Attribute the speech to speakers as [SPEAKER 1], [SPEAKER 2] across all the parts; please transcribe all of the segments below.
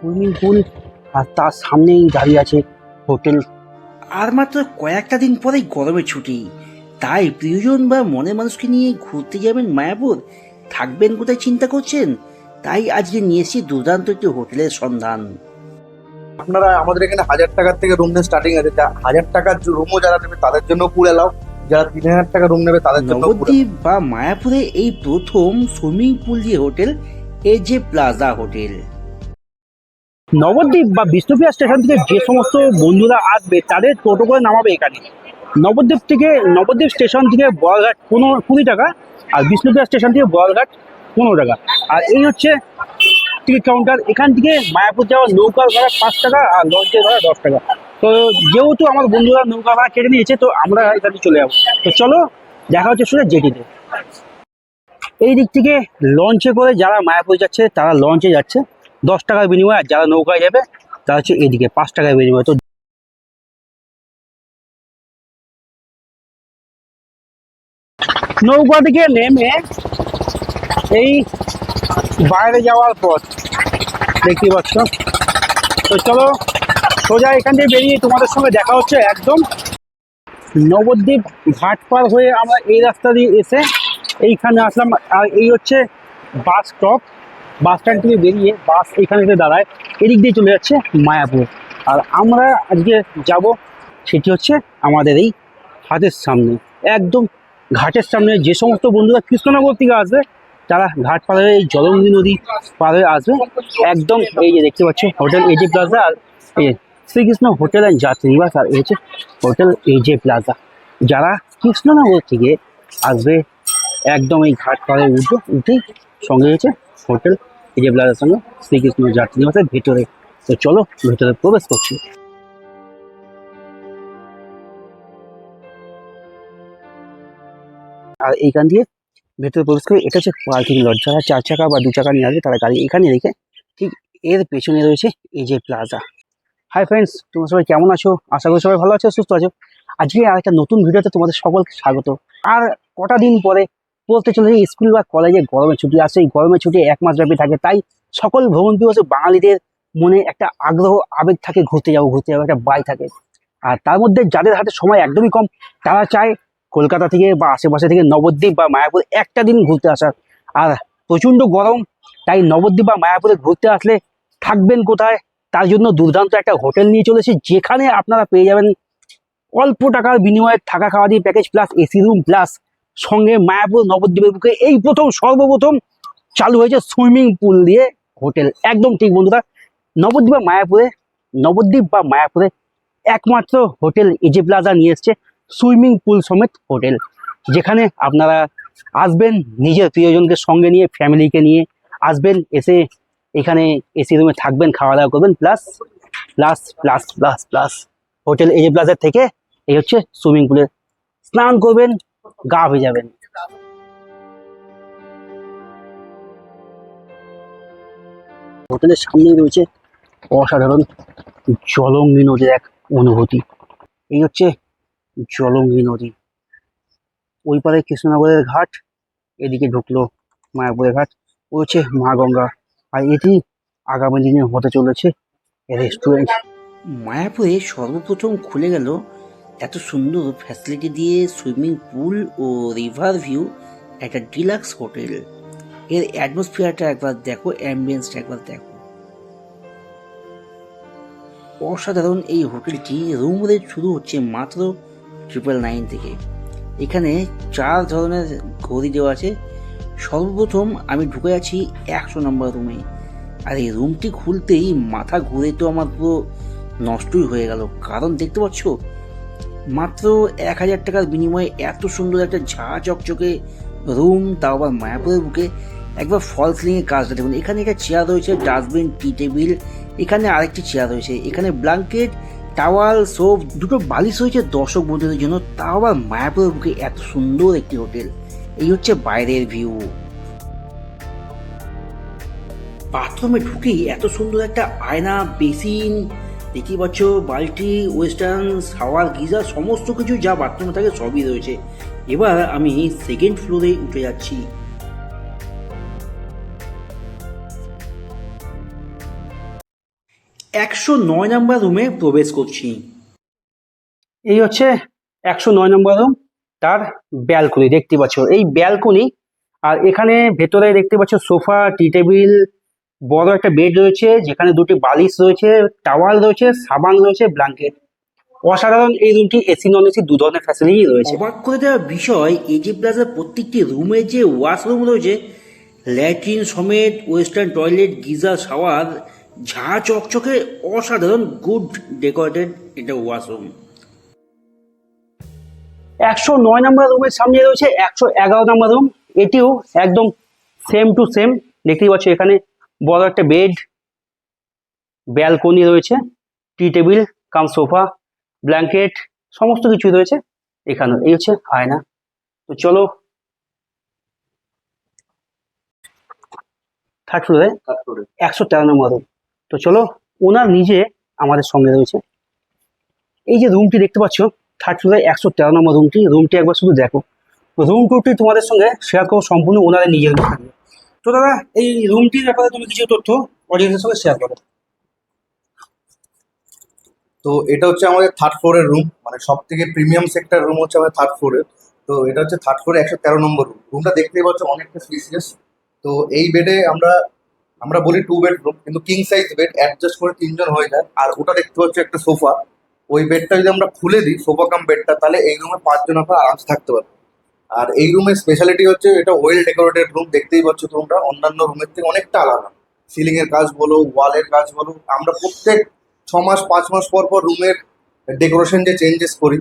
[SPEAKER 1] Swimming pool আর তার সামনেই দাঁড়িয়ে আছে হোটেল
[SPEAKER 2] আর মাত্র কয়েকটা দিন পরেই গরমের ছুটি। তাই প্রিয়জন বা মনের মানুষকে নিয়ে ঘুরতে যাবেন মায়াপুর। থাকবেন কোথায় চিন্তা করছেন? তাই আজকে নিয়ে এসেছি দুর্দান্ত একটি হোটেলের সন্ধান।
[SPEAKER 3] আপনারা আমাদের এখানে হাজার টাকার থেকে রুম নেন স্টার্টিং আছে। হাজার টাকার রুমও যারা নেবে তাদের জন্য পুল এলাও যারা তিন হাজার টাকা রুম নেবে তাদের জন্য
[SPEAKER 2] নবদ্বীপ বা মায়াপুরে এই প্রথম সুইমিং পুল দিয়ে hotel AJ plaza hotel.
[SPEAKER 1] Nabadwip বা বিষ্ণুপ্রিয়া স্টেশন থেকে যে সমস্ত বন্ধুরা আসবে, তাদের টোটো করে নামাবে এখানে। নবদ্বীপ থেকে নবদ্বীপ স্টেশন থেকে বড়ঘাট পনেরো, কুড়ি টাকা আর বিষ্ণুপ্রিয়া স্টেশন থেকে বড়ঘাট পনেরো টাকা। আর এই হচ্ছে টিকিট কাউন্টার এখান থেকে মায়াপুর যাওয়ার নৌকার ভাড়া পাঁচ টাকা আর লঞ্চের ভাড়া দশ টাকা। তো যেহেতু আমার বন্ধুরা নৌকা ভাড়া কেটে নিয়েছে, তো আমরা এখানে চলে যাব। তো চলো, দেখা হচ্ছে সোজা জেটিতে। এই দিক থেকে লঞ্চে করে যারা মায়াপুর যাচ্ছে, তারা লঞ্চে যাচ্ছে। দশ টাকার বিনিময়ে আর যারা নৌকায় যাবে, তারা হচ্ছে এদিকে পাঁচ টাকার বিনিময়ে। তো নৌকা থেকে নেমে এই বাইরে যাওয়ার পথ দেখতে পাচ্ছ। তো চলো সোজা এখান থেকে বেরিয়ে তোমাদের সঙ্গে দেখা হচ্ছে একদম নবদ্বীপ ঘাট পার হয়ে আমরা এই রাস্তা দিয়ে এসে এইখানে আসলাম। আর এই হচ্ছে বাস স্টপ। বাস স্ট্যান্ড থেকে বেরিয়ে বাস এখানে এসে দাঁড়ায়। এদিক দিয়ে চলে যাচ্ছে মায়াপুর। আর আমরা আজকে যাব সেটি হচ্ছে আমাদের এই হাতের সামনে। একদম ঘাটের সামনে যে সমস্ত বন্ধুরা কৃষ্ণনগর থেকে আসবে, তারা ঘাট হয়ে এই জলঙ্গি নদী পাড়ে আসবে। একদম এই যে দেখতে পাচ্ছ, হোটেল এজে প্লাজা আর শ্রীকৃষ্ণ হোটেল অ্যান্ড যাত্রী নিবাস আর এই হচ্ছে হোটেল এজে প্লাজা। যারা কৃষ্ণনগর থেকে আসবে, একদম এই ঘাট পাড়ে উঠবে, উঠেই সঙ্গে হচ্ছে হোটেল এজে প্লাজার সঙ্গে শ্রীকৃষ্ণ যাত্রী নিবাসের ভেতরে। তো চলো, ভেতরে প্রবেশ করছি। আর এইখান দিয়ে ভেতরে প্রবেশ করে এটা হচ্ছে পার্কিং লট। যারা চার চাকা বা দু চাকা নিয়ে আসবে, তারা গাড়ি এখানে রেখে ঠিক এর পেছনে রয়েছে এজে প্লাজা হাই ফ্রেন্ডস তোমরা সবাই কেমন আছো? আশা করি সবাই ভালো আছো, সুস্থ আছো। আজকে আর একটা নতুন ভিডিওতে তোমাদের সকলকে স্বাগত। আর কটা দিন পরে বলতে চলেছে স্কুল বা কলেজে গরমের ছুটি আসে, এই গরমের ছুটি এক মাস ব্যাপী থাকে। তাই সকল ভ্রমণ পিপাসু বাঙালিদের মনে একটা আগ্রহ, আবেগ থাকে ঘুরতে যাব ঘুরতে যাব, একটা বাই থাকে। আর তার মধ্যে যাদের হাতে সময় একদমই কম, তারা চায় কলকাতা থেকে বা আশেপাশে থেকে নবদ্বীপ বা মায়াপুর একটা দিন ঘুরতে আসার। আর প্রচণ্ড গরম, তাই নবদ্বীপ বা মায়াপুরে ঘুরতে আসলে থাকবেন কোথায়, তার জন্য দুর্দান্ত একটা হোটেল নিয়ে চলেছি যেখানে আপনারা পেয়ে যাবেন অল্প টাকার বিনিময়ে থাকা খাওয়া দিয়ে package plus AC room plus সঙ্গে মায়াপুর নবদ্বীপের বুকে এই প্রথম, সর্বপ্রথম চালু হয়েছে সুইমিং পুল দিয়ে হোটেল। একদম ঠিক বন্ধুরা, নবদ্বীপ বা মায়াপুরে, নবদ্বীপ বা মায়াপুরে একমাত্র হোটেল এজে প্লাজা নিয়ে এসছে সুইমিং পুল সমেত হোটেল। যেখানে আপনারা আসবেন নিজের প্রিয়জনকে সঙ্গে নিয়ে, ফ্যামিলিকে নিয়ে আসবেন, এসে এখানে এসি রুমে থাকবেন খাওয়া দাওয়া করবেন, plus plus plus plus plus hotel AJ প্লাজার থেকে এই হচ্ছে সুইমিং পুলে স্নান করবেন গা ভেজাবেন হোটেলের সামনেই রয়েছে অসাধারণ জলঙ্গি নদীর এক অনুভূতি। এই হচ্ছে জলঙ্গি নদী। ওই পারে কৃষ্ণনগরের ঘাট, এদিকে ঢুকলো মায়াপুরের ঘাট, ও হচ্ছে মা গঙ্গা। আর এটি আগামী দিনে হতে চলেছে রেস্টুরেন্ট।
[SPEAKER 2] মায়াপুরে সর্বপ্রথম খুলে গেল এত সুন্দর ফ্যাসিলিটি দিয়ে সুইমিং পুল ও রিভার ভিউ একটা ডিলাক্স হোটেল এর অ্যাটমসফিয়ারটা একবার দেখো অ্যাম্বিয়েন্সটা একবার দেখো। অসাধারণ এই হোটেলটি রুম রেট শুরু হচ্ছে মাত্র ট্রিপল নাইন থেকে। এখানে চার ধরনের ঘড়ি দেওয়া আছে। সর্বপ্রথম আমি ঢুকে আছি একশো নম্বর রুমে আর এই রুমটি খুলতেই মাথা ঘুরে তো আমার পুরো নষ্টই হয়ে গেল। কারণ দেখতে পাচ্ছ মাত্র এক হাজার টাকার বিনিময়ে এত সুন্দর একটা ঝা চকচকে রুম, তাও আবার মায়াপুরের বুকে। একবার ফল সিলিংয়ের কাজটা দেখুন। এখানে একটা চেয়ার রয়েছে ডাস্টবিন টি টেবিল এখানে আরেকটি চেয়ার রয়েছে। এখানে ব্ল্যাঙ্কেট টাওয়াল সোপ দুটো বালিশ রয়েছে দর্শক বন্ধুদের জন্য। তাও আবার মায়াপুরের বুকে এত সুন্দর একটি হোটেল। এই হচ্ছে বাইরের ভিউ বাথরুমে ঢুকেই এত সুন্দর একটা আয়না বেসিন দেখতেই পাচ্ছ, বালতি ওয়েস্টার্ন শাওয়ার গিজার সমস্ত কিছু যা বাথরুমে থাকে সবই রয়েছে। এবার আমি সেকেন্ড ফ্লোরে উঠে যাচ্ছি। একশো নয় নাম্বার রুমে প্রবেশ করছি।
[SPEAKER 1] এই হচ্ছে একশো নয় নম্বর রুম তার ব্যালকনি দেখতে পাচ্ছ। এই ব্যালকনি আর এখানে ভেতরে দেখতে পাচ্ছ সোফা টি টেবিল বড় একটা বেড রয়েছে যেখানে দুটি বালিশ রয়েছে টাওয়াল রয়েছে সাবান রয়েছে ব্ল্যাঙ্কেট অসাধারণ এই রুমটি এসি নন এসি দু ধরনের ফ্যাসিলিটি রয়েছে।
[SPEAKER 2] অবাক করে দেওয়ার বিষয় এজি প্লাজার প্রত্যেকটি রুমে যে ওয়াশরুম রয়েছে ল্যাট্রিন সমেত ওয়েস্টার্ন টয়লেট গিজার শাওয়ার ঝা চকচকে অসাধারণ গুড ডেকোরেটেড এটা ওয়াশরুম
[SPEAKER 1] একশো নয় নম্বর রুমের সামনে রয়েছে একশো এগারো নম্বর রুম এটিও একদম সেম টু সেম দেখতেই পাচ্ছ এখানে বড় একটা বেড ব্যালকনি রয়েছে tea table cum sofa blanket সমস্ত কিছুই রয়েছে এখানে। এই হচ্ছে আয়না। তো চলো থার্ড ফ্লোরে একশো তেরো নম্বর রুম তো চলো ওনার নিজে আমাদের সঙ্গে রয়েছে। এই যে রুমটি দেখতে পাচ্ছ থার্ড ফ্লোরে একশো তেরো নম্বর রুমটি রুমটি একবার শুধু দেখো। রুম টুরটি তোমাদের সঙ্গে শেয়ার করো সম্পূর্ণ ওনারা নিজের দিয়ে। তো দাদা, এই রুমটির ব্যাপারে তুমি কিছু তথ্য অডিয়েন্সের সঙ্গে শেয়ার করো।
[SPEAKER 3] তো এটা হচ্ছে আমাদের থার্ড ফ্লোরের রুম মানে সব থেকে প্রিমিয়াম সেক্টর রুম হচ্ছে আমাদের থার্ড ফ্লোরের তো এটা হচ্ছে থার্ড ফ্লোরে একশো তেরো নম্বর রুম রুমটা দেখতেই পাচ্ছ অনেকটা স্পেসিয়াস তো এই বেডে আমরা আমরা বলি টু বেড রুম কিন্তু কিং সাইজ বেড অ্যাডজাস্ট করে তিনজন হয়ে যায়। আর ওটা দেখতে পাচ্ছ একটা সোফা ওই বেডটা যদি আমরা খুলে দিই সোফা কাম বেডটা তাহলে এই রুমে পাঁচজন আপনার আরামসে থাকতে পারবে আর এই রুমের স্পেশালিটি হচ্ছে এটা ওয়েল ডেকোরেটেড রুম দেখতেই পাচ্ছ তোমরা। অন্যান্য রুমের থেকে অনেকটা আলাদা। সিলিং এর কাজ বলো ওয়ালের কাজ বলো, আমরা প্রত্যেক ছ মাস পাঁচ মাস পর পর রুমের ডেকোরেশন যে চেঞ্জেস করি।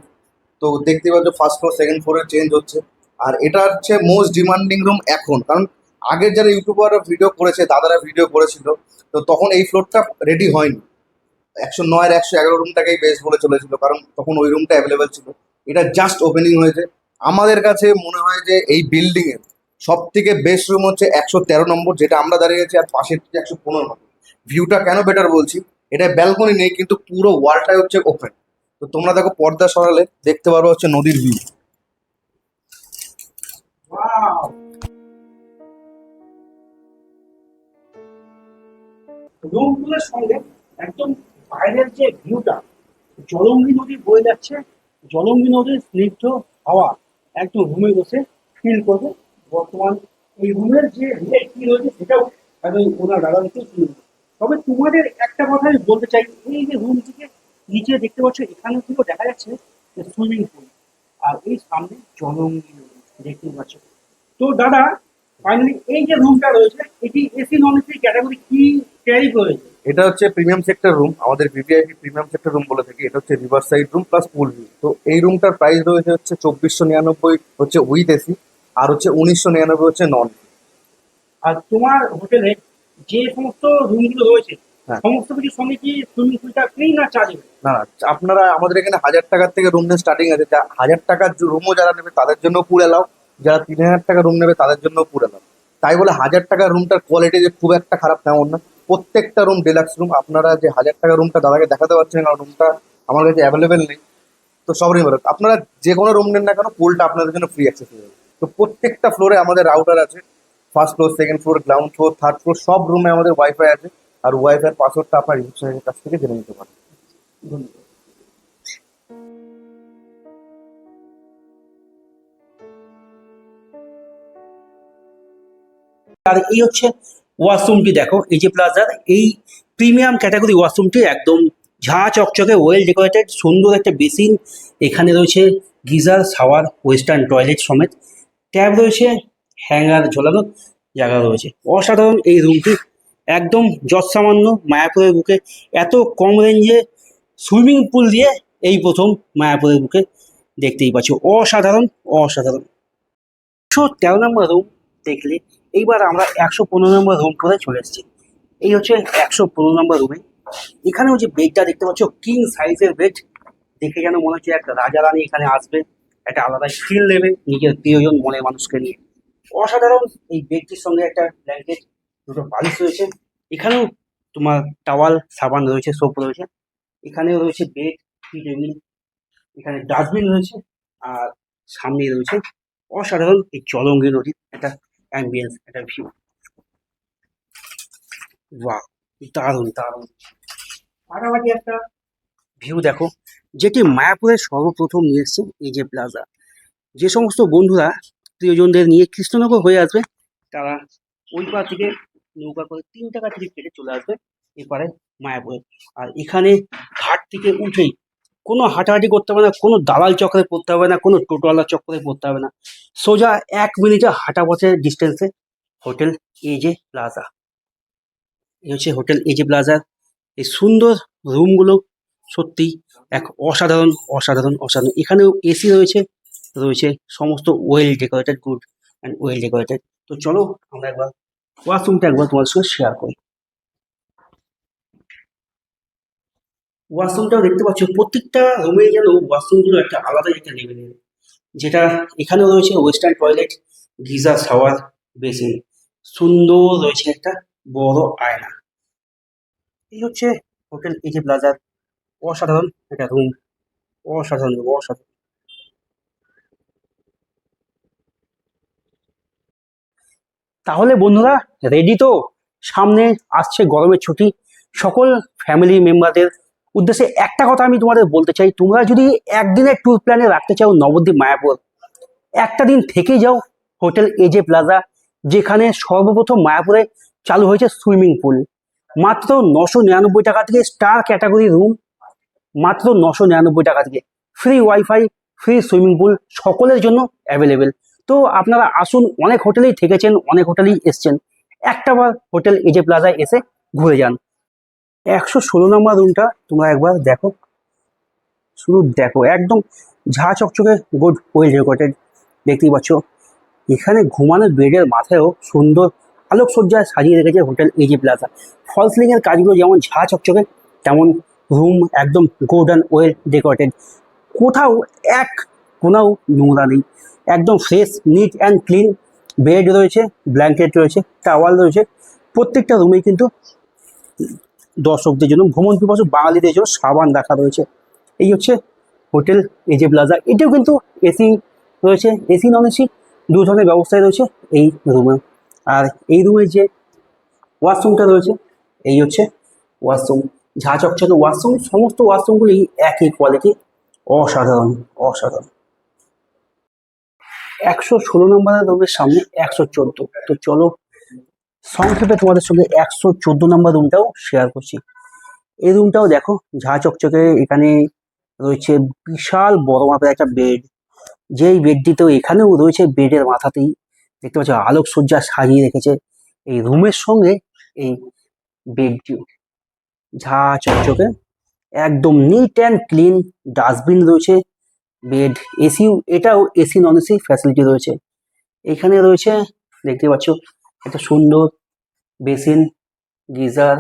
[SPEAKER 3] তো দেখতে পাচ্ছ ফার্স্ট ফ্লোর সেকেন্ড ফ্লোরে চেঞ্জ হচ্ছে। আর এটা হচ্ছে মোস্ট ডিমান্ডিং রুম এখন। কারণ আগের যারা ইউটিউবাররা ভিডিও করেছে, দাদারা ভিডিও করেছিল, তো তখন এই ফ্লোরটা রেডি হয়নি। একশো নয়ের একশো এগারো রুমটাকেই বেস্ট বলে চলেছিল, কারণ তখন ওই রুমটা অ্যাভেলেবেল ছিল। এটা জাস্ট ওপেনিং হয়েছে। আমাদের কাছে মনে হয় যে এই বিল্ডিং এর সব থেকে বেস্ট রুম হচ্ছে একশো তেরো নম্বর, যেটা আমরা দাঁড়িয়ে আছি আর পাশের একশো পনেরো নম্বর। ভিউটা কেন বেটার বলছি? এটা ব্যালকনি নেই, কিন্তু পুরো ওয়ালটাই হচ্ছে ওপেন তো তোমরা দেখো পর্দা সরালে দেখতে পারবে হচ্ছে নদীর ভিউ
[SPEAKER 1] রুমগুলোর সঙ্গে একদম বাইরের যে ভিউটা জলঙ্গি নদী বয়ে যাচ্ছে, জলঙ্গি নদীর স্নিগ্ধ হাওয়া। একদম রুমে বসে ফিল করবে। বর্তমান এই রুমের যে কি রয়েছে সেটাও ওনার দাদা তবে তোমাদের একটা কথা আমি বলতে চাই, এই যে রুম থেকে নিচে দেখতে পাচ্ছ এখানে কিন্তু দেখা যাচ্ছে যে সুইমিং পুল আর এই সামনে জলঙ্গি দেখতে পাচ্ছ। তো দাদা ফাইনালি এই যে রুমটা রয়েছে, এটি এসি নন এসি ক্যাটাগরি কি ক্যারি করেছে?
[SPEAKER 3] এটা হচ্ছে প্রিমিয়াম সেক্টর রুম আমাদের ভিভিআইপি প্রিমিয়াম সেক্টর রুম বলে থাকি এটা হচ্ছে river side room plus pool view তো এই রুমটার প্রাইস রয়েছে হচ্ছে চব্বিশশো নিরানব্বই হচ্ছে উইথ এসি আর হচ্ছে উনিশশো নিরানব্বই হচ্ছে নন
[SPEAKER 1] আর তোমার হোটেলে যে সমস্ত রুমগুলো রয়েছে
[SPEAKER 3] হ্যাঁ।
[SPEAKER 1] সমস্ত কিছুর সঙ্গে কি সুইমিং পুলটা ফ্রি না চার্জ
[SPEAKER 3] না না আপনারা আমাদের এখানে হাজার টাকার থেকে রুম নেন স্টার্টিং আছে যা হাজার টাকার রুমও যারা নেবে তাদের জন্য পুর এলাও যারা তিন হাজার টাকা রুম নেবে তাদের জন্য পুর এলাও তাই বলে হাজার টাকার রুমটার কোয়ালিটি যে খুব একটা খারাপ তেমন না। প্রত্যেকটা রুম ডিলাক্স রুম আপনারা যে হাজার টাকা রুমটা দাদাকে দেখাতে পারছেন কারণ রুমটা আমার কাছে অ্যাভেলেবেল নেই, তো সবারই বলো আপনারা যে কোনো রুম নেন না কেন পুলটা আপনাদের জন্য ফ্রি অ্যাক্সেস হয়ে যাবে। তো প্রত্যেকটা ফ্লোরে আমাদের রাউটার আছে first floor second floor ground floor third floor সব রুমে আমাদের ওয়াইফাই আছে, আর ওয়াইফাই পাসওয়ার্ডটা আপনার রিসেপশনের কাছ থেকে জেনে নিতে পারেন।
[SPEAKER 1] আর এই হচ্ছে ওয়াশরুমটি দেখো, এই যে প্লাজার এই প্রিমিয়াম ক্যাটাগরি ওয়াশরুমটি একদম ঝাঁ চকচকে ওয়েল ডেকোরেটেড সুন্দর একটা বেসিন। এখানে রয়েছে গিজার, শাওয়ার, ওয়েস্টার্ন টয়লেট সমেত। ট্যাব রয়েছে, হ্যাঙ্গার ঝোলানোর জায়গা রয়েছে। অসাধারণ এই রুমটি, একদম যৎসামান্য মায়াপুরের বুকে। এত কম রেঞ্জে সুইমিং পুল দিয়ে এই প্রথম মায়াপুরের বুকে দেখতেই পাচ্ছ। অসাধারণ অসাধারণ। তেরো নম্বর রুম দেখলে এইবার আমরা একশো পনেরো নম্বর রুম করে চলে এসেছি? এই হচ্ছে একশো পনেরো নম্বর রুমে এখানেও যে বেডটা দেখতে পাচ্ছ কিং সাইজের বেড দেখে যেন মনে হচ্ছে একটা রাজা রানী এখানে আসবে, একটা আলাদা ফিল নেবে নিজের প্রিয়জন মনের মানুষকে নিয়ে। অসাধারণ এই বেডটির সঙ্গে একটা ব্ল্যাঙ্কেট দুটো বালিশ রয়েছে। এখানেও তোমার টাওয়াল সাবান রয়েছে সোপ রয়েছে। এখানেও রয়েছে বেড টেবিল এখানে ডাস্টবিন রয়েছে, আর সামনে রয়েছে অসাধারণ এই জলঙ্গি নদীর একটা অ্যাম্বিয়েন্স একটা ভিউ বাহ দারুণ দারুণ। ফাটাফাটি একটা ভিউ দেখো, যেটি মায়াপুরের সর্বপ্রথম নিয়ে এসছে এই যে প্লাজা যে সমস্ত বন্ধুরা প্রিয়জনদের নিয়ে কৃষ্ণনগর হয়ে আসবে, তারা ওই পার থেকে নৌকা করে তিন টাকা টিকিট কেটে চলে আসবে এপারে মায়াপুরে। আর এখানে ঘাট থেকে উঠেই কোনো হাঁটাহাঁটি করতে হবে না, কোনো দালাল চক্রে পড়তে হবে না, কোনো টোটোওয়ালার চক্করে পড়তে হবে না। সোজা এক মিনিটে হাঁটা পথের ডিস্টেন্সে হোটেল এজে প্লাজা এই হচ্ছে হোটেল এজে প্লাজার এই সুন্দর রুমগুলো সত্যি এক অসাধারণ অসাধারণ অসাধারণ। এখানেও এসি রয়েছে রয়েছে সমস্ত well decorated good and well decorated তো চলো আমরা একবার ওয়াশরুমটা একবার তোমার সঙ্গে শেয়ার করি। ওয়াশরুমটাও দেখতে পাচ্ছ, প্রত্যেকটা রুমে যেন ওয়াশরুমগুলো একটা আলাদা একটা লেভেলের যেটা এখানেও রয়েছে western toilet geyser shower basin সুন্দর রয়েছে একটা বড় আয়না। এই হচ্ছে হোটেল এজে প্লাজার অসাধারণ একটা রুম অসাধারণ অসাধারণ। তাহলে বন্ধুরা রেডি তো? সামনে আসছে গরমের ছুটি। সকল ফ্যামিলি মেম্বারদের উদ্দেশ্যে একটা কথা আমি তোমাদের বলতে চাই, তোমরা যদি একদিনের ট্যুর প্ল্যানে রাখতে চাও নবদ্বীপ, মায়াপুর, একটা দিন থেকে যাও হোটেল এজে প্লাজা যেখানে সর্বপ্রথম মায়াপুরে চালু হয়েছে সুইমিং পুল মাত্র নশো নিরানব্বই টাকা থেকে স্টার ক্যাটাগরি রুম মাত্র নশো নিরানব্বই টাকা থেকে। Free wifi free swimming pool সকলের জন্য অ্যাভেলেবেল তো আপনারা আসুন, অনেক হোটেলেই থেকেছেন, অনেক হোটেলেই এসছেন। একটাবার হোটেল এজে প্লাজায় এসে ঘুরে যান। একশো ষোলো নম্বর রুমটা তোমরা একবার দেখো। শুধু দেখো, একদম ঝা চকচকে গুড ওয়েল রেকর্ডেড দেখতেই পাচ্ছ। এখানে ঘুমানোর বেডের মাথায়ও সুন্দর আলোকসজ্জায় সাজিয়ে রেখেছে হোটেল এজি প্লাজা ফল সিলিংয়ের কাজগুলো যেমন ঝা চকচকে, তেমন রুম একদম গুড অ্যান্ড ওয়েল ডেকোরেটেড কোথাও এক কোনাও নোংরা নেই। একদম fresh neat and clean bed রয়েছে ব্ল্যাঙ্কেট রয়েছে টাওয়াল রয়েছে। প্রত্যেকটা রুমেই কিন্তু দর্শকদের জন্য ভ্রমণ পিপাসু বাঙালিদের জন্য সাবান রাখা রয়েছে। এই হচ্ছে হোটেল এজে প্লাজা। এটাও কিন্তু এসি রয়েছে, এসি নন এসি দু ধরনের ব্যবস্থায় রয়েছে এই রুমে। আর এই রুমে যে ওয়াশরুমটা রয়েছে, এই হচ্ছে ওয়াশরুম। ঝা চকচকে ওয়াশরুম, সমস্ত ওয়াশরুমগুলি একই কোয়ালিটি অসাধারণ অসাধারণ। একশো ষোলো নম্বরের রুমের সামনে একশো চোদ্দ। তো চলো সংক্ষেপে তোমাদের সঙ্গে একশো চোদ্দ নম্বর রুমটাও শেয়ার করছি। এই রুমটাও দেখো, ঝা চকচকে, এখানে রয়েছে বিশাল বড় মাপের একটা বেড যেই বেডটিতেও এখানেও রয়েছে বেডের মাথাতেই। দেখতে পাচ্ছ, আলোকসজ্জা সাজিয়ে রেখেছে এই রুমের সঙ্গে এই বেডটিও ঝা চকচকে, একদম নিট অ্যান্ড ক্লিন ডাস্টবিন রয়েছে বেড এসি এটাও এসি নন এসি ফ্যাসিলিটি রয়েছে। এখানে রয়েছে, দেখতে পাচ্ছ একটা সুন্দর basin, geyser,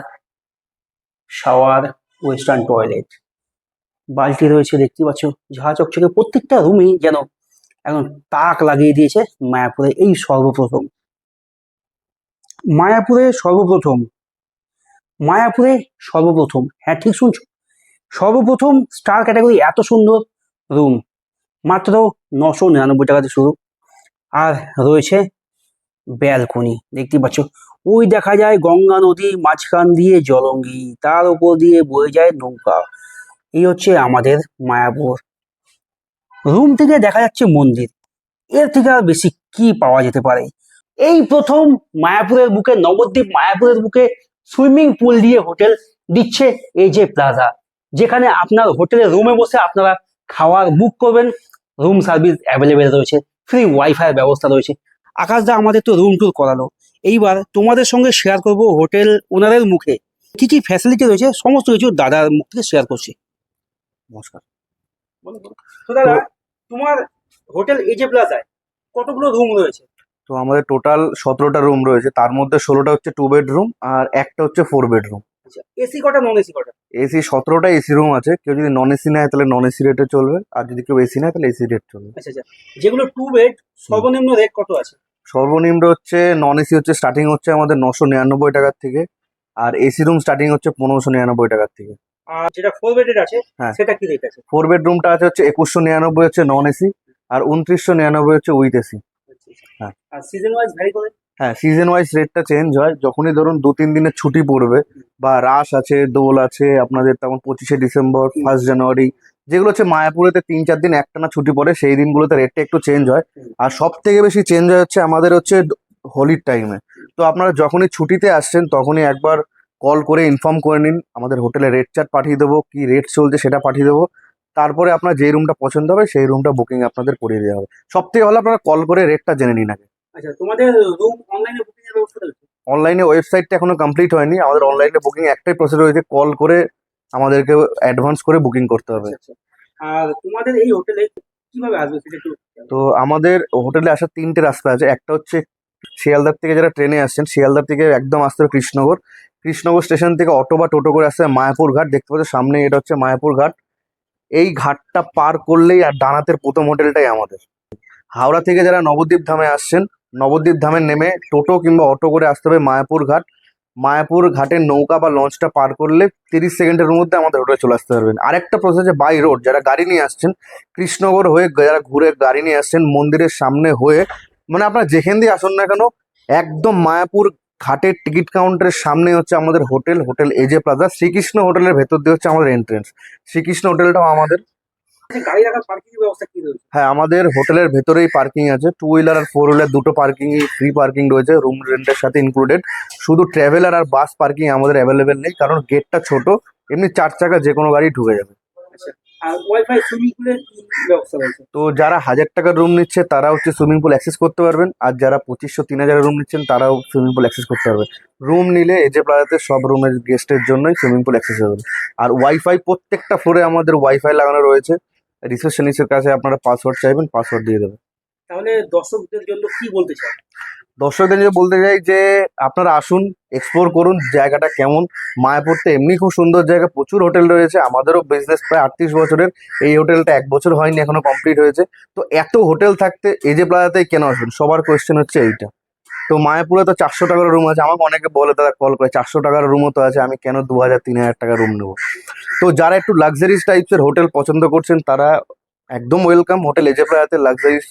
[SPEAKER 1] shower, western toilet. বালতি রয়েছে দেখতে পাচ্ছ, ঝা চকচকে। প্রত্যেকটা রুমই যেন এখন তাক লাগিয়ে দিয়েছে মায়াপুরে। এই সর্বপ্রথম। মায়াপুরে সর্বপ্রথম। মায়াপুরে সর্বপ্রথম। হ্যাঁ ঠিক শুনছো। সর্বপ্রথম স্টার ক্যাটাগরি এত সুন্দর রুম। মাত্র নশো নিরানব্বই টাকাতে শুরু। আর রয়েছে ব্যালকনি। দেখতে পাচ্ছ? ওই দেখা যায় গঙ্গা নদী মাঝখান দিয়ে জলঙ্গি, তার উপর দিয়ে বয়ে যায় নৌকা। এই হচ্ছে আমাদের মায়াপুর। রুম থেকে দেখা যাচ্ছে মন্দির। এর থেকে আর বেশি কি পাওয়া যেতে পারে? এই প্রথম মায়াপুরের বুকে, নবদ্বীপ মায়াপুরের বুকে সুইমিং পুল দিয়ে হোটেল দিচ্ছে এই যে প্লাজা যেখানে আপনার হোটেলের রুমে বসে আপনারা খাওয়ার বুক করবেন। রুম সার্ভিস অ্যাভেলেবেল রয়েছে। ফ্রি ওয়াইফাই ব্যবস্থা রয়েছে। আকাশদা আমাদের তো রুম ট্যুর করালো। এইবার তোমাদের সঙ্গে শেয়ার করব হোটেল ওনারের মুখে। কি কি ফ্যাসিলিটি রয়েছে? সমস্ত কিছু দাদার মুখ থেকে শেয়ার করছি। নমস্কার। তো দাদা তোমার হোটেল এজে প্লাজায় কতগুলো রুম রয়েছে?
[SPEAKER 3] তো আমাদের টোটাল সতেরোটা রুম রয়েছে। তার মধ্যে ষোলোটা হচ্ছে টু বেডরুম আর একটা হচ্ছে ফোর বেডরুম
[SPEAKER 1] এসি কটা নন এসি কটা?
[SPEAKER 3] এসি সতেরোটা এসি রুম আছে। কেউ যদি নন এসি নেয় তাহলে নন এসি রেটে চলবে। আর যদি কেউ এসি নেয় তাহলে এসি রেট চলবে।
[SPEAKER 1] আচ্ছা আচ্ছা। যেগুলো টু বেড সর্বনিম্ন রেট কত আছে?
[SPEAKER 3] সর্বনিম্ন হচ্ছে নন এসি হচ্ছে স্টার্টিং হচ্ছে আমাদের নশো নিরানব্বই টাকার থেকে। আর এসি রুম স্টার্টিং হচ্ছে পনেরোশো নিরানব্বই টাকার থেকে।
[SPEAKER 1] আর যেটা ফোর বেডেড আছে
[SPEAKER 3] হ্যাঁ।
[SPEAKER 1] সেটা কি রেট আছে?
[SPEAKER 3] ফোর বেডরুমটা আছে হচ্ছে একুশশো নিরানব্বই হচ্ছে নন এসি আর উনত্রিশশো নিরানব্বই হচ্ছে উইথ এসি হ্যাঁ।
[SPEAKER 1] আর সিজন ওয়াইজ ভ্যারি করে?
[SPEAKER 3] হ্যাঁ সিজন ওয়াইজ রেটটা চেঞ্জ হয়। যখনই ধরুন দু তিন দিনের ছুটি পড়বে বা রাস আছে দোল আছে আপনাদের তেমন পঁচিশে ডিসেম্বর ফার্স্ট জানুয়ারি যেগুলো হচ্ছে মায়াপুরেতে তিন চার দিন একটানা ছুটি পড়ে সেই দিনগুলোতে রেটটা একটু চেঞ্জ হয়। আর সব থেকে বেশি চেঞ্জ হয় হচ্ছে আমাদের হচ্ছে হোলির টাইমে তো আপনারা যখনই ছুটিতে আসছেন তখনই একবার কল করে ইনফর্ম করে নিন। আমাদের হোটেলে রেট চার্ট পাঠিয়ে দেবো কি রেট চলছে সেটা পাঠিয়ে দেবো। তারপরে আপনার যে রুমটা পছন্দ হবে সেই রুমটা বুকিং আপনাদের করিয়ে দেওয়া হবে। সব থেকে ভালো আপনারা কল করে রেটটা জেনে নিন আগে।
[SPEAKER 1] আচ্ছা তোমাদের রুম অনলাইনে বুকিং এর ব্যবস্থা রয়েছে?
[SPEAKER 3] অনলাইনে ওয়েবসাইটটা এখনও কমপ্লিট হয়নি। আমাদের অনলাইনে বুকিং একটাই প্রসেস রয়েছে কল করে আমাদেরকে অ্যাডভান্স করে বুকিং করতে হবে।
[SPEAKER 1] আচ্ছা, আচ্ছা। আর তোমাদের এই হোটেলে কীভাবে আসবে সেটা একটু
[SPEAKER 3] তো আমাদের হোটেলে আসার তিনটে রাস্তা আছে। একটা হচ্ছে শিয়ালদার থেকে যারা ট্রেনে আসছেন শিয়ালদার থেকে একদম আসতে হবে কৃষ্ণনগর। কৃষ্ণনগর স্টেশন থেকে অটো বা টোটো করে আসতে হবে মায়াপুর ঘাট। দেখতে পাচ্ছ সামনে এটা হচ্ছে মায়াপুর ঘাট। এই ঘাটটা পার করলেই আর ডানাতের প্রথম হোটেলটাই আমাদের। হাওড়া থেকে যারা নবদ্বীপ ধামে আসছেন নবদ্বীপ ধামে নেমে টোটো কিংবা অটো করে আসতে হবে মায়াপুর ঘাট। মায়াপুর ঘাটের নৌকা বা লঞ্চটা পার করলে তিরিশ সেকেন্ডের মধ্যে আমাদের হোটেলে চলে আসতে পারবেন। আরেকটা প্রসেস বাই রোড যারা গাড়ি নিয়ে আসছেন, কৃষ্ণনগর হয়ে যারা ঘুরে গাড়ি নিয়ে আসছেন, মন্দিরের সামনে হয়ে মানে আপনারা যেখান দিয়ে আসুন না কেন, একদম মায়াপুর ঘাটের টিকিট কাউন্টারের সামনে হচ্ছে আমাদের hotel hotel AJ plaza Srikrishna হোটেলের ভেতর দিয়ে হচ্ছে আমাদের এন্ট্রেন্স শ্রীকৃষ্ণ হোটেলটাও আমাদের। হ্যাঁ আমাদের হোটেলের ভেতরেই পার্কিং আছে। টু হুইলার আর ফোর হুইলার দুটো পার্কিংই ফ্রি পার্কিং রয়েছে রুম রেন্টের সাথে ইনক্লুডেড শুধু ট্রাভেলার আর বাস পার্কিং আমাদের অ্যাভেলেবেল নেই কারণ গেটটা ছোট এমনি চার চাকা যে কোনো গাড়ি ঢুকে যাবে।
[SPEAKER 1] রয়েছে?
[SPEAKER 3] তো যারা হাজার টাকার রুম নিচ্ছে তারা হচ্ছে সুইমিং পুল অ্যাক্সেস করতে পারবেন। আর যারা পঁচিশশো তিন হাজারের রুম নিচ্ছেন তারাও সুইমিং পুল অ্যাক্সেস করতে পারবে রুম নিলে এজে প্লাজাতে সব রুমের গেস্টের জন্যই সুইমিং পুল অ্যাক্সেস হবে আর ওয়াইফাই প্রত্যেকটা ফ্লোরে আমাদের ওয়াইফাই লাগানো রয়েছে। রিসেপশনিস্টের কাছে আপনারা পাসওয়ার্ড চাইবেন পাসওয়ার্ড দিয়ে দেবে
[SPEAKER 1] তাহলে দর্শকদের জন্য কি বলতে চাও
[SPEAKER 3] দর্শকদের যে বলতে চাই যে আপনারা আসুন এক্সপ্লোর করুন জায়গাটা কেমন। মায়াপুরতে এমনি খুব সুন্দর জায়গা প্রচুর হোটেল রয়েছে। আমাদেরও বিজনেস প্রায় আটত্রিশ বছরের। এই হোটেলটা এক বছর হয়নি এখনও কমপ্লিট হয়েছে। তো এত হোটেল থাকতে এজে প্লাজাতেই কেন আসবেন? সবার কোয়েশ্চেন হচ্ছে এইটা। তো মায়াপুরে তো চারশো টাকার রুম আছে। আমাকে অনেকে বলে, দাদা কল করে। চারশো টাকার রুমও তো আছে, আমি কেন দু হাজার, তিন হাজার টাকার রুম নেব? তো যারা একটু লাক্সারিস টাইপসের হোটেল পছন্দ করছেন, তারা একদম ওয়েলকাম হোটেল এজে প্রায় লাক্সারিস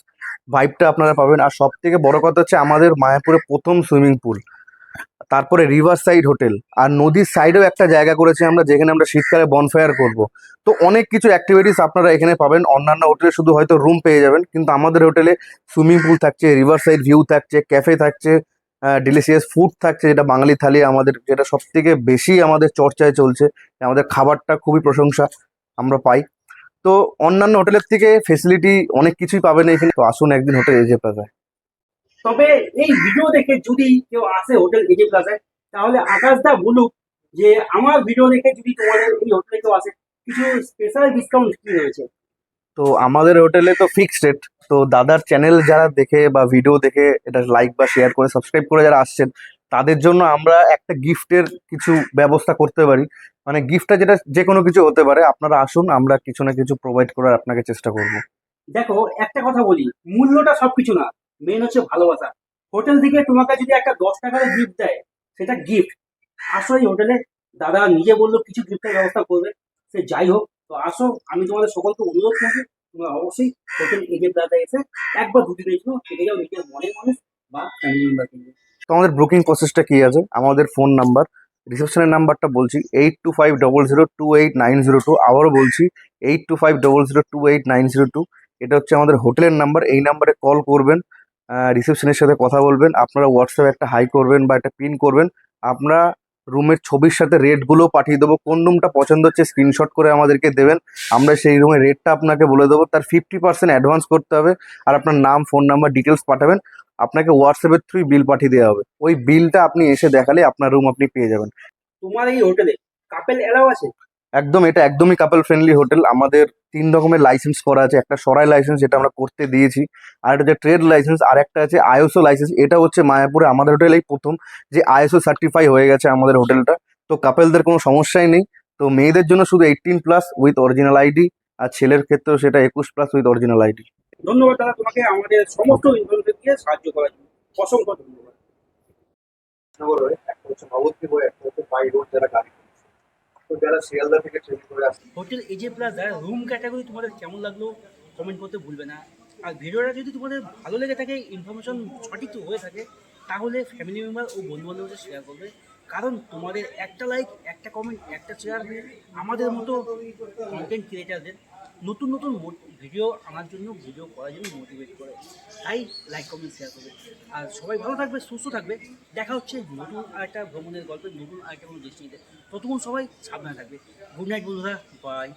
[SPEAKER 3] ভাইবটা আপনারা পাবেন। আর সব থেকে বড় কথা হচ্ছে, আমাদের মায়াপুরে প্রথম সুইমিং পুল তারপরে রিভার সাইড হোটেল আর নদীর সাইডেও একটা জায়গা করেছি আমরা, যেখানে আমরা শীতকালে বনফায়ার করব। তো অনেক কিছু অ্যাক্টিভিটিস আপনারা এখানে পাবেন। অন্যান্য হোটেলে শুধু হয়তো রুম পেয়ে যাবেন, কিন্তু আমাদের হোটেলে সুইমিং পুল থাকছে রিভার সাইড ভিউ থাকছে ক্যাফে থাকছে ডিলিশিয়াস ফুড থাকছে, যেটা বাঙালি থালি আমাদের, যেটা সব থেকে বেশি আমাদের চর্চায় চলছে। আমাদের খাবারটা খুবই প্রশংসা আমরা পাই। তো অন্যান্য হোটেলের থেকে ফেসিলিটি অনেক কিছুই পাবেন এখানে। তো আসুন একদিন হোটেল এজে প্লাজায়
[SPEAKER 1] তবে এই ভিডিও দেখে যদি কেউ আসে হোটেল এজে প্লাজায় তাহলে আকাশদা বলুক যে আমার ভিডিও দেখে যদি তোমাদের এই হোটেলে কেউ আসে কিছু স্পেশাল ডিসকাউন্ট কি রয়েছে?
[SPEAKER 3] তো আমাদের হোটেলে তো ফিক্সড রেট তো দাদার চ্যানেল যারা দেখে বা ভিডিও দেখে এটা লাইক বা শেয়ার করে সাবস্ক্রাইব করে যারা আসছেন তাদের জন্য আমরা একটা গিফটের কিছু ব্যবস্থা করতে পারি। মানে গিফটটা যেটা যে কোনো কিছু হতে পারে। আপনারা আসুন আমরা কিছু না কিছু প্রোভাইড করার আপনাকে চেষ্টা করব।
[SPEAKER 1] দেখো একটা কথা বলি মূল্যটা সবকিছু না। মেন হচ্ছে ভালোবাসা। হোটেল থেকে তোমাকে যদি একটা দশ টাকার গিফট দেয়, সেটা গিফট আসো এই হোটেলে, দাদা নিজে বলল কিছু গিফটের ব্যবস্থা করবে। সে যাই হোক, তো আসো, আমি তোমাদের সকলকে অনুরোধ করছি তোমরা অবশ্যই হোটেল এজে প্লাজা এসে একবার দুদিনের জন্য থেকে যাও নিজের মনের মানুষ বা ফ্যামিলি মেম্বারকে নিয়ে।
[SPEAKER 3] তো আমাদের বুকিং প্রসেসটা কি আছে? আমাদের ফোন নাম্বার রিসেপশনের নাম্বারটা বলছি eight two five double zero two eight nine zero two আবারও বলছি eight two five double zero two eight nine zero two এটা হচ্ছে আমাদের হোটেলের নাম্বার এই নাম্বারে কল করবেন। রিসেপশনের সাথে কথা বলবেন, আপনারা হোয়াটসঅ্যাপে একটা হাই করবেন বা একটা পিন করবেন, আমরা রুমের ছবির সাথে রেটগুলো পাঠিয়ে দেবো, কোন রুমটা পছন্দ হচ্ছে স্ক্রিনশট করে আমাদেরকে দেবেন, আমরা সেই রুমের রেটটা আপনাকে বলে দেবো, তার ফিফটি পার্সেন্ট অ্যাডভান্স করতে হবে, আর আপনার নাম ফোন নাম্বার ডিটেলস পাঠাবেন, আপনাকে হোয়াটসঅ্যাপের থ্রুই বিল পাঠিয়ে দেওয়া হবে, ওই বিলটা আপনি এসে দেখালে আপনার রুম আপনি পেয়ে যাবেন।
[SPEAKER 1] তোমার এই হোটেলে কাপেল এলাও আছে?
[SPEAKER 3] একদম, এটা একদমই কাপল ফ্রেন্ডলি হোটেল আমাদের তিন রকমের লাইসেন্স করা আছে। একটা সরাই লাইসেন্স যেটা আমরা করতে দিয়েছি। আর একটা হচ্ছে ট্রেড লাইসেন্স আর একটা আছে আইএসও লাইসেন্স এটা হচ্ছে মায়াপুরে আমাদের হোটেলেই প্রথম, যে আইএসও সার্টিফাই হয়ে গেছে আমাদের হোটেলটা তো কাপেলদের কোনো সমস্যাই নেই। তো মেয়েদের জন্য শুধু eighteen plus with original ID আর ছেলের ক্ষেত্রেও সেটা একুশ প্লাস উইথ অরিজিনাল আইডি
[SPEAKER 1] ধন্যবাদ দাদা, তোমাকে আমাদের সমস্ত দিয়ে সাহায্য করার জন্য। অসংখ্য ধন্যবাদ
[SPEAKER 3] নবদ্বীপ হয়ে একটা হচ্ছে বাই রোড যারা গাড়ি তো যারা শিয়ালদা থেকে ট্রেনে করে আসি।
[SPEAKER 1] Hotel AJ plaza room category তোমাদের কেমন লাগল? কমেন্ট করতে ভুলবে না। আর ভিডিওটা যদি তোমাদের ভালো লেগে থাকে ইনফরমেশন সঠিক হয়ে থাকে, তাহলে ফ্যামিলি মেম্বার ও বন্ধু বান্ধবদের শেয়ার করবে। কারণ তোমাদের একটা লাইক একটা কমেন্ট একটা শেয়ার আমাদের মতো কন্টেন্ট ক্রিয়েটারদের নতুন নতুন ভিডিও আনার জন্য, ভিডিও করার জন্য মোটিভেট করে। তাই লাইক কমেন্ট শেয়ার করবে। আর সবাই ভালো থাকবে, সুস্থ থাকবে। দেখা হচ্ছে নতুন আরেকটা ভ্রমণের গল্পে, নতুন আরেকটা কোনো দৃষ্টিতে ততক্ষণ সবাই সাবধানে থাকবে। গুড নাইট বন্ধুরা। বাই